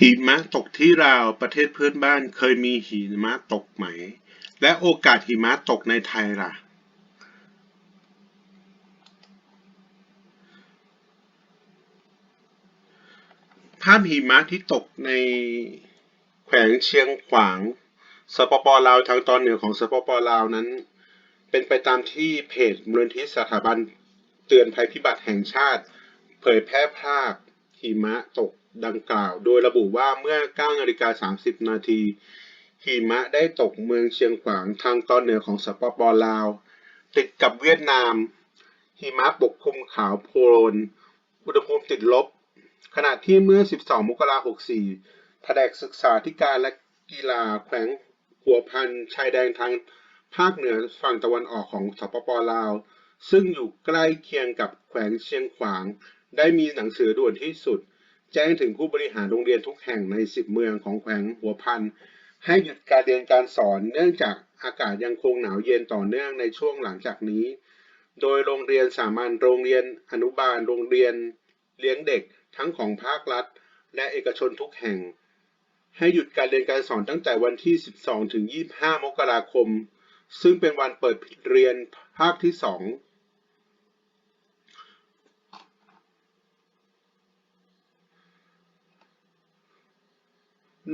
หิมะตกที่ลาวประเทศเพื่อนบ้านเคยมีหิมะตกไหม และโอกาสหิมะตกในไทยล่ะ ภาพหิมะที่ตกในแขวงเชียงขวางสปปลาวทางตอนเหนือของสปปลาวนั้น เป็นไปตามที่เพจมูลนิธิสถาบันเตือนภัยพิบัติแห่งชาติ เผยแพร่ภาพหิมะตก ดังกล่าว โดยระบุว่าเมื่อ9นาฬิกา30 นาทีหิมะได้ตกเมืองเชียงขวางทางตอนเหนือของสปปลาว ติดกับเวียดนาม หิมะปกคลุมขาวโพลน อุณหภูมิติดลบ ขณะที่เมื่อ 12 มกราคม 64แผนกศึกษาธิการและกีฬาแขวงหัวพันชายแดนทางภาคเหนือฝั่งตะวันออกของสปปลาว ซึ่งอยู่ใกล้เคียงกับแขวงเชียงขวาง ได้มีหนังสือด่วนที่สุด จ้งถึงผู้บริหารโรงเรียนทุกแห่งใน 10 เมืองของแขวงหัวพัน ให้หยุดการเรียนการสอนเนื่องจากอากาศยังคงหนาวเย็นต่อเนื่องในช่วงหลังจากนี้ โดยโรงเรียนสามัญโรงเรียนอนุบาล โรงเรียนเลี้ยงเด็กทั้งของภาครัฐ และเอกชนทุกแห่ง ให้หยุดการเรียนการสอนตั้งแต่วันที่ 12 ถึง 25 มกราคม ซึ่งเป็นวันเปิดเรียนภาคที่ 2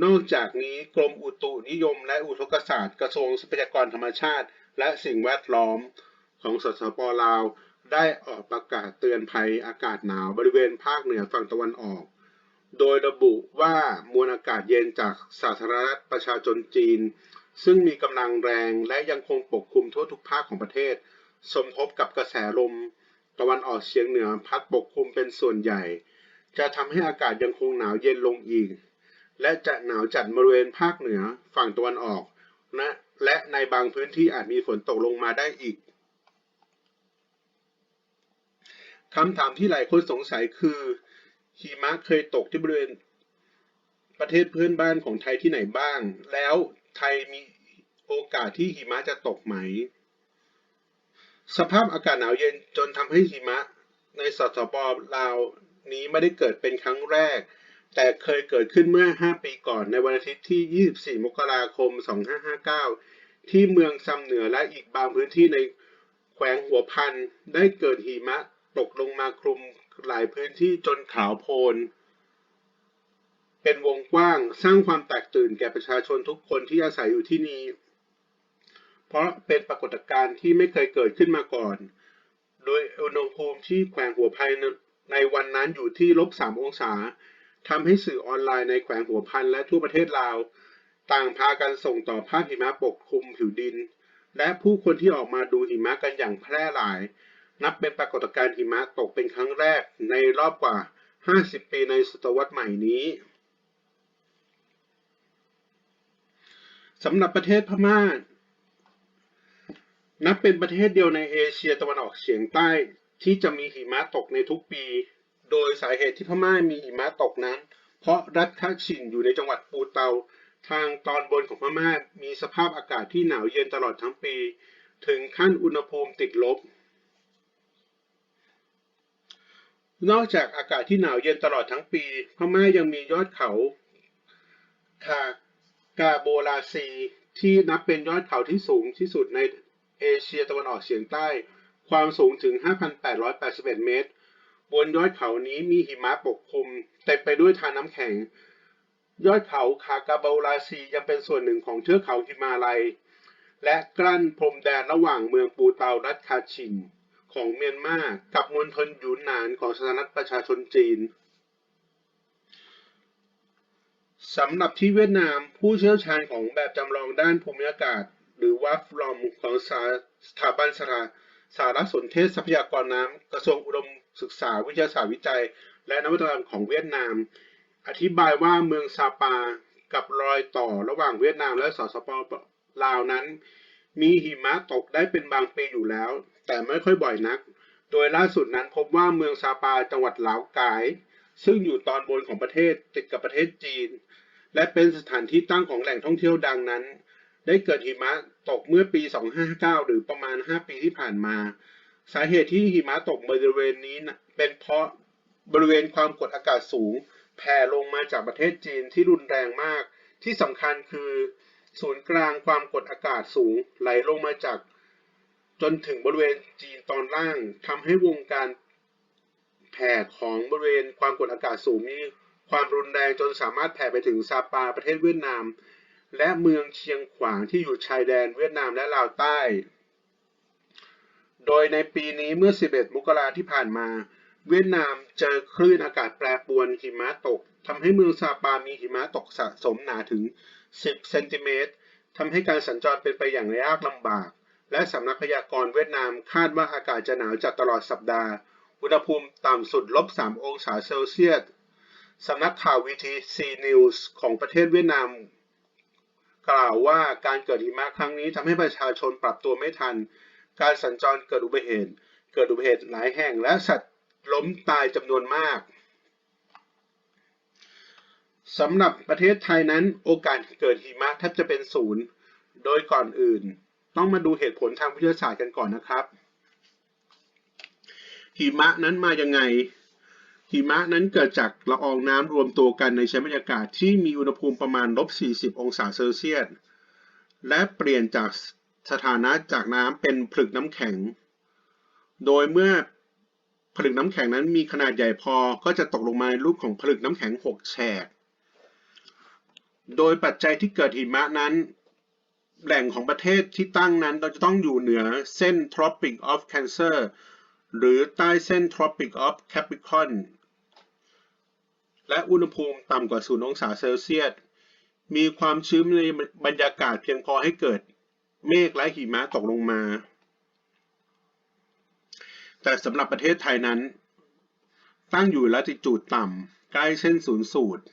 นอกจากนี้กรมอุตุนิยม และอุทกศาสตร์กระทรวงทรัพยากรธรรมชาติ และสิ่งแวดล้อมของสสปลาว ได้ออกประกาศเตือนภัยอากาศหนาวบริเวณภาคเหนือฝั่งตะวันออก โดยระบุว่ามวลอากาศเย็นจากสาธารณรัฐประชาชนจีน ซึ่งมีกำลังแรงและยังคงปกคลุมทั่วทุกภาคของประเทศ สมทบกับกระแสลมตะวันออกเฉียงเหนือพัดปกคลุมเป็นส่วนใหญ่ จะทำให้อากาศยังคงหนาวเย็นลงอีก และจะหนาวจัดบริเวณภาคเหนือฝั่งตะวันออกนะและในบางพื้นที่อาจมีฝนตกลงมาได้อีกคำถามที่หลายคนสงสัยคือหิมะเคยตกที่บริเวณประเทศเพื่อนบ้านของไทยที่ไหนบ้าง แล้วไทยมีโอกาสที่หิมะจะตกไหม สภาพอากาศหนาวเย็นจนทำให้หิมะในสสปลาวนี้ไม่ได้เกิดเป็นครั้งแรก แต่เคยเกิดขึ้นเมื่อ 5 ปีก่อนในวันอาทิตย์ที่ 24 มกราคม 2559 ที่เมืองซำเหนือและอีกบางพื้นที่ในแขวงหัวพัน ได้เกิดหิมะตกลงมาคลุมหลายพื้นที่จนขาวโพลน เป็นวงกว้างสร้างความแตกตื่นแก่ประชาชนทุกคนที่อาศัยอยู่ที่นี่ เพราะเป็นปรากฏการณ์ที่ไม่เคยเกิดขึ้นมาก่อน โดยอุณหภูมิที่แขวงหัวพันในวันนั้นอยู่ที่ลบ3องศา ทำให้สื่อออนไลน์ในแขวงหัวพันและทั่วประเทศลาว ต่างพากันส่งต่อภาพหิมะปกคลุมผิวดิน และผู้คนที่ออกมาดูหิมะกันอย่างแพร่หลาย นับเป็นปรากฏการณ์หิมะตกเป็นครั้งแรกในรอบกว่า 50 ปีในศตวรรษใหม่นี้สำหรับประเทศพม่า นับเป็นประเทศเดียวในเอเชียตะวันออกเฉียงใต้ที่จะมีหิมะตกในทุกปี โดยสาเหตุที่พม่ามีหิมะตกนั้น เพราะรัฐคักชินอยู่ในจังหวัดปูเตา ทางตอนบนของพม่ามีสภาพอากาศที่หนาวเย็นตลอดทั้งปี ถึงขั้นอุณหภูมิติดลบ นอกจากอากาศที่หนาวเย็นตลอดทั้งปี พม่ายังมียอดเขาคากาโบลาซีที่นับเป็นยอดเขาที่สูงที่สุดในเอเชียตะวันออกเฉียงใต้ ความสูงถึง 5,881 เมตร บนยอดเขานี้มีหิมะปกคลุมเต็มไปด้วยทานน้ำแข็ง ยอดเขาคากาโบลาซียังเป็นส่วนหนึ่งของเทือกเขาฮิมาลัย และกลั้นพรมแดนระหว่างเมืองปูเตารัฐคาชินของเมียนมากับมณฑลหยูนนานของสาธารณรัฐประชาชนจีนสำหรับที่เวียดนามผู้เชี่ยวชาญของแบบจำลองด้านภูมิอากาศ หรือวัฟลอมของสถาบันสารสารสนเทศทรัพยากรน้ำกระทรวงอุดม ศึกษาวิทยาศาสตร์วิจัย และนวัตกรรมของเวียดนาม อธิบายว่าเมืองซาปากับรอยต่อระหว่างเวียดนามและสสปลาวนั้น มีหิมะตกได้เป็นบางปีอยู่แล้ว แต่ไม่ค่อยบ่อยนัก โดยล่าสุดนั้นพบว่าเมืองซาปาจังหวัดลาวกาย ซึ่งอยู่ตอนบนของประเทศติดกับประเทศจีน และเป็นสถานที่ตั้งของแหล่งท่องเที่ยวดังนั้น ได้เกิดหิมะตกเมื่อปี 259หรือประมาณ 5 ปีที่ผ่านมา สาเหตุที่หิมะตกบริเวณนี้นะเป็นเพราะบริเวณความกดอากาศสูง แผ่ลงมาจากประเทศจีนที่รุนแรงมาก ที่สำคัญคือศูนย์กลางความกดอากาศสูงไหลลงมาจากจนถึงบริเวณจีนตอนล่างทำให้วงการแผ่ของบริเวณความกดอากาศสูงมีความรุนแรงจนสามารถแผ่ไปถึงซาปาประเทศเวียดนาม และเมืองเชียงขวางที่อยู่ชายแดนเวียดนามและลาวใต้ โดยในปีนี้เมื่อ 11 มกราที่ผ่านมา เวียดนามเจอคลื่นอากาศแปรปรวนหิมะตกทำให้เมืองซาปามีหิมะตกสะสมหนาถึง 10 เซนติเมตรทำให้การสัญจรเป็นไปอย่างยากลำบาก และสำนักพยากรณ์เวียดนามคาดว่าอากาศจะหนาวจัดตลอดสัปดาห์ อุณหภูมิต่ำสุดลบ 3 องศาเซลเซียสสำนักข่าว VTC News ของประเทศเวียดนาม กล่าวว่าการเกิดหิมะครั้งนี้ทำให้ประชาชนปรับตัวไม่ทัน การสัญจรเกิดอุบัติเหตุ เกิดอุบัติเหตุหลายแห่ง และสัตว์ล้มตายจำนวนมากสำหรับประเทศไทยนั้นโอกาสเกิดหิมะแทบจะเป็นศูนย์ โดยก่อนอื่น ต้องมาดูเหตุผลทางวิทยาศาสตร์กันก่อนนะครับ หิมะนั้นมายังไง หิมะนั้นเกิดจากละอองน้ำรวมตัวกันในชั้นบรรยากาศที่มีอุณหภูมิประมาณลบ40 องศาเซลเซียส และเปลี่ยนจาก สถานะจากน้ำเป็นผลึกน้ำแข็ง โดยเมื่อผลึกน้ำแข็งนั้นมีขนาดใหญ่พอก็จะตกลงมาในรูปของผลึกน้ำแข็ง 6 แฉก โดยปัจจัยที่เกิดหิมะนั้น แหล่งของประเทศที่ตั้งนั้นเราจะต้องอยู่เหนือเส้น Tropic of Cancer หรือใต้เส้น Tropic of Capricorn และอุณหภูมิต่ำกว่า 0 องศาเซลเซียส มีความชื้นในบรรยากาศเพียงพอให้เกิด เมฆและหิมะตกลงมา แต่สำหรับประเทศไทยนั้น ตั้งอยู่ลัติจูดต่ำใกล้เส้นศูนย์สูตร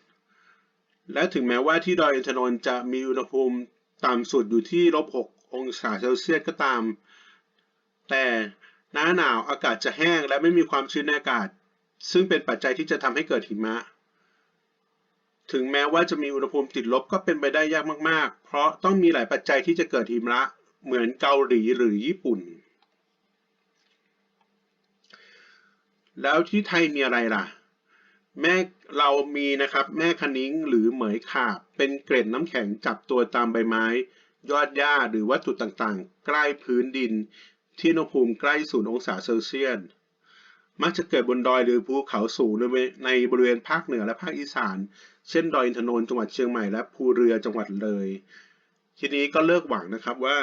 และถึงแม้ว่าที่ดอยอินทนนท์จะมีอุณหภูมิต่ำสุดอยู่ที่ลบ6องศาเซลเซียสก็ตาม แต่หน้าหนาวอากาศจะแห้งและไม่มีความชื้นในอากาศ ซึ่งเป็นปัจจัยที่จะทำให้เกิดหิมะ ถึงแม้ว่าจะมีอุณหภูมิติดลบก็เป็นไปได้ยากมาก ๆ เพราะต้องมีหลายปัจจัยที่จะเกิดหิมะเหมือนเกาหลีหรือญี่ปุ่น แล้วที่ไทยมีอะไรล่ะ แม่เรามีนะครับแม่คณิ้งหรือเหมยขาบ เป็นเกล็ดน้ำแข็งจับตัวตามใบไม้ ยอดหญ้าหรือวัตถุต่างๆ ใกล้พื้นดิน ที่อุณหภูมิใกล้ศูนย์องศาเซลเซียสมักจะเกิดบนดอยหรือภูเขาสูงในบริเวณภาคเหนือและภาคอีสาน เช่นดอยอินทนนท์จังหวัดเชียงใหม่และภูเรือจังหวัดเลย ทีนี้ก็เลิกหวังนะครับว่า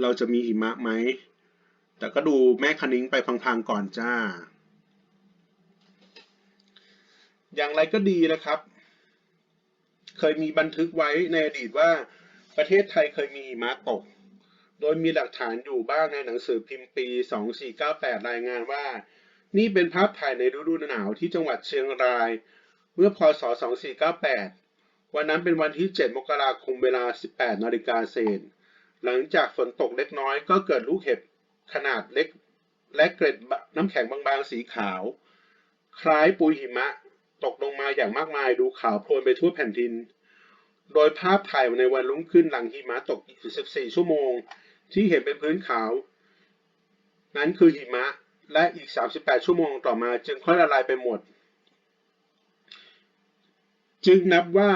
เราจะมีหิมะไหม แต่ก็ดูแม่คณิ้งไปพังๆก่อนจ้า อย่างไรก็ดีนะครับ เคยมีบันทึกไว้ในอดีตว่าประเทศไทยเคยมีหิมะตก โดยมีหลักฐานอยู่บ้างในหนังสือพิมพ์ปี 2498 รายงานว่า นี่เป็นภาพถ่ายในฤดูหนาวที่จังหวัดเชียงราย เมื่อพศ 2498 วันนั้นเป็นวันที่ 7 มกราคมเวลา 18 นาฬิกาเศษ หลังจากฝนตกเล็กน้อยก็เกิดลูกเห็บขนาดเล็กและเกล็ดน้ำแข็งบางๆ สีขาว คล้ายปุยหิมะ ตกลงมาอย่างมากมายดูขาวโพลนไปทั่วแผ่นดิน โดยภาพถ่ายในวันรุ่งขึ้นหลังหิมะตก 14 ชั่วโมง ที่เห็นเป็นพื้นขาว นั้นคือหิมะและอีก 38 ชั่วโมงต่อมาจึงค่อยละลายไปหมด จึงนับว่า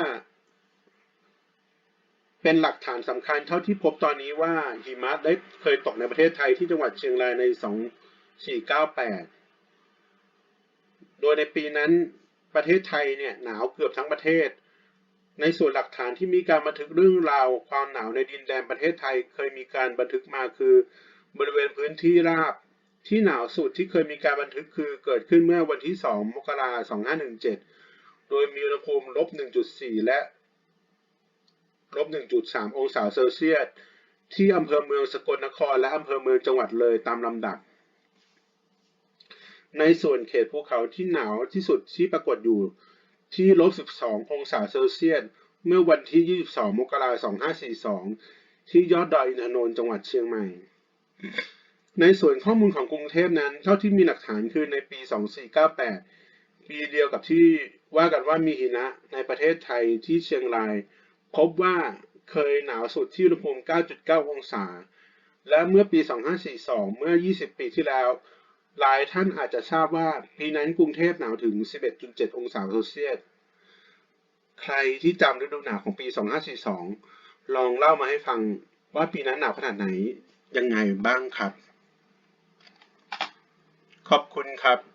เป็นหลักฐานสำคัญเท่าที่พบตอนนี้ว่าหิมะได้เคยตกในประเทศไทยที่จังหวัดเชียงรายใน 2498 โดยในปีนั้นประเทศไทยเนี่ยหนาวเกือบทั้งประเทศ ในส่วนหลักฐานที่มีการบันทึกเรื่องราว ความหนาวในดินแดนประเทศไทยเคยมีการบันทึกมาคือ บริเวณพื้นที่ราบที่หนาวสุดที่เคยมีการบันทึกคือเกิดขึ้นเมื่อวันที่ 2 มกราคม 2517 โดยมีอุณหภูมิลบ 1.4 และลบ 1.3 องศาเซลเซียส ที่อำเภอเมืองสกลนคร และอำเภอเมืองจังหวัดเลยตามลำดับ ในส่วนเขตภูเขาที่หนาวที่สุดที่ปรากฏอยู่ที่ลบ 12 องศาเซลเซียส เมื่อวันที่ 22 มกราคม 2542 ที่ยอดดอยอินทนนท์จังหวัดเชียงใหม่ ในส่วนข้อมูลของกรุงเทพนั้น เท่าที่มีหลักฐานคือในปี 2498 ปีเดียวกับที่ ว่ากันว่ามีหิมะในประเทศไทยที่เชียงราย พบว่าเคยหนาวสุดที่อุณหภูมิ 9.9 องศา และเมื่อปี 2542 เมื่อ 20 ปีที่แล้ว หลายท่านอาจจะทราบว่าปีนั้นกรุงเทพหนาวถึง 11.7 องศาเซลเซียส ใครที่จำฤดูหนาวของปี 2542 ลองเล่ามาให้ฟังว่าปีนั้นหนาวขนาดไหนยังไงบ้างครับ ขอบคุณครับ